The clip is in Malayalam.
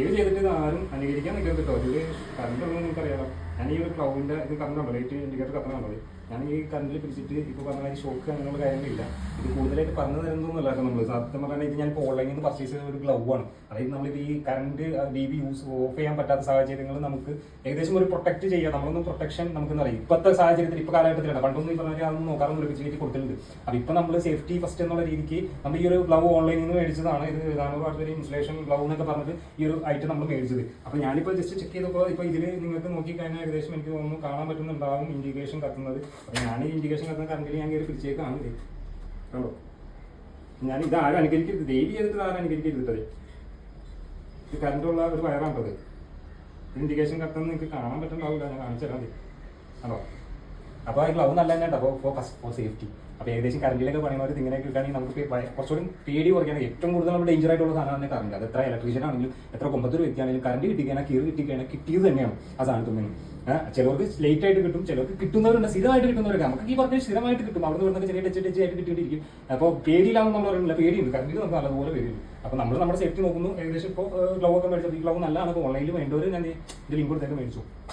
ദയവ് ചെയ്തിട്ട് ആരും അനുകരിക്കാൻ നിൽക്കരുത് കേട്ടോ. കറണ്ട് ഒന്നും നിങ്ങൾക്കറിയാലോ ഞാൻ ഈ ഒരു ക്ലൗഡിന്റെ ഇത് കറണ്ട് ഉണ്ടോ ലൈറ്റ് ഇൻഡിക്കേറ്റർ ഉള്ളത് ഞാൻ ഈ കറണ്ടിൽ പിടിച്ചിട്ട് ഇപ്പോൾ പറഞ്ഞ കാര്യം ഷോക്ക് അങ്ങനെയുള്ള കാര്യങ്ങളില്ല. ഇത് കൂടുതലായിട്ട് പറഞ്ഞു തരുന്നൊന്നുമല്ല നമ്മൾ സത്യം പറഞ്ഞാൽ ഇത് ഞാൻ ഓൺലൈനിൽ നിന്ന് പർച്ചേസ് ചെയ്ത ഒരു ഗ്ലൗ ആണ്. അതായത് നമ്മളിത് ഈ current D B use of ചെയ്യാൻ പറ്റാത്ത സാഹചര്യങ്ങൾ നമുക്ക് ഏകദേശം ഒരു പ്രൊട്ടക്ട് ചെയ്യാം. നമ്മളൊന്നും പ്രൊട്ടക്ഷൻ നമുക്ക് എന്ന് പറയുക ഇപ്പോഴത്തെ സാഹചര്യത്തിൽ ഇപ്പോൾ കാലഘട്ടത്തിലാണ്. പണ്ടൊന്നും ഈ പറഞ്ഞാൽ അതൊന്നും നോക്കാറൊന്നും ഫെസിലിറ്റി കൊടുത്തിട്ടുണ്ട്. അപ്പോൾ ഇപ്പോൾ നമ്മൾ സേഫ്റ്റി ഫസ്റ്റ് എന്നുള്ള രീതിക്ക് നമ്മൾ ഈ ഒരു ഗ്ലൗ ഓൺലൈനിൽ നിന്ന് മേടിച്ചതാണ്. ഇത് നാനൂറ് ഒരു ഇൻസുലേഷൻ ഗ്ലൗ എന്നൊക്കെ പറഞ്ഞിട്ട് ഈ ഒരു ഐറ്റം നമ്മൾ മേടിച്ചത് അപ്പോൾ ഞാനിപ്പോൾ ജസ്റ്റ് ചെക്ക് ചെയ്തപ്പോൾ ഇപ്പോൾ ഇതിൽ നിങ്ങൾക്ക് നോക്കി നോക്കിക്കഴിഞ്ഞാൽ ഏകദേശം എനിക്ക് തോന്നുന്നു കാണാൻ പറ്റുന്നുണ്ടാവും ഇൻഡിക്കേഷൻ കത്തുന്നത്. അപ്പോൾ ഞാൻ ഈ ഇൻഡിക്കേഷൻ കത്തുന്ന കറണ്ടിൽ ഞാൻ കയറി പിടിച്ചേക്കാണ് കണ്ടോ? ഞാൻ ഇത് ആരും അനുകരിക്കരുത്. ദേവി ചെയ്തിട്ട് ആരും അനുകരിക്കരുത് ഇത്. കറണ്ടുള്ള ഒരു വയറാണത് ഇൻഡിക്കേഷൻ കത്തുന്നത് നിങ്ങൾക്ക് കാണാൻ പറ്റുന്നുണ്ടാവില്ല. ഞാൻ കാണിച്ചു തരാം കണ്ടോ? അപ്പോൾ ഗ്ലൗ നല്ല തന്നെ ഉണ്ട്. അപ്പോൾ ഫോർ ഫസ്റ്റ് ഫോർ സേഫ്റ്റി അപ്പോൾ ഏകദേശം കറണ്ടിലൊക്കെ പണിയുന്നവർ ഇങ്ങനെയൊക്കെ കിട്ടുകയാണെങ്കിൽ നമുക്ക് കുറച്ചുകൂടി പേടി കുറയ്ക്കാൻ ഏറ്റവും കൂടുതൽ നമ്മൾ ഡേഞ്ചർ ആയിട്ടുള്ള സാധനം തന്നെ കറണ്ട് അത് എത്ര ഇലക്ട്രീഷ്യൻ ആണെങ്കിലും എത്ര കൊമ്പത്തൊരു വ്യക്തിയാണെങ്കിലും കറണ്ട് കിട്ടിക്കഴിഞ്ഞാൽ കീറി കിട്ടിക്കഴിഞ്ഞാൽ കിട്ടിയത് തന്നെയാണ് ആ സാധനത്തിൽ നിന്ന്. ചിലർക്ക് ലേറ്റ് ആയിട്ട് കിട്ടും ചിലർക്ക് കിട്ടുന്നവരുണ്ട് സ്ഥിരമായിട്ട് കിട്ടുന്നവരൊക്കെ. നമുക്ക് ഈ പറഞ്ഞ സ്ഥിരമായിട്ട് കിട്ടും. അവിടെ നിന്ന് ചെറിയ ടച്ച് ടച്ച് ആയിട്ട് കിട്ടിയിട്ടിരിക്കും. അപ്പോൾ പേടിയിലാവും നമ്മൾ പറയുന്നില്ല. പേടിയുണ്ട്. കറണ്ട് നമുക്ക് നല്ലതുപോലെ പേടിയുണ്ട്. അപ്പോൾ നമ്മൾ നമ്മുടെ സേഫ്റ്റി നോക്കുന്നു. ഏകദേശം ഇപ്പോൾ ഗ്ലൗ ഒക്കെ മേടിച്ചത് ഈ ഗ്ലൗ നല്ലതാണ്? അപ്പോൾ ഓൺലൈനിൽ വേണ്ടവർ ഞാൻ ഇതിൽ ഇങ്ങോട്ടേക്ക് മേടിച്ചു.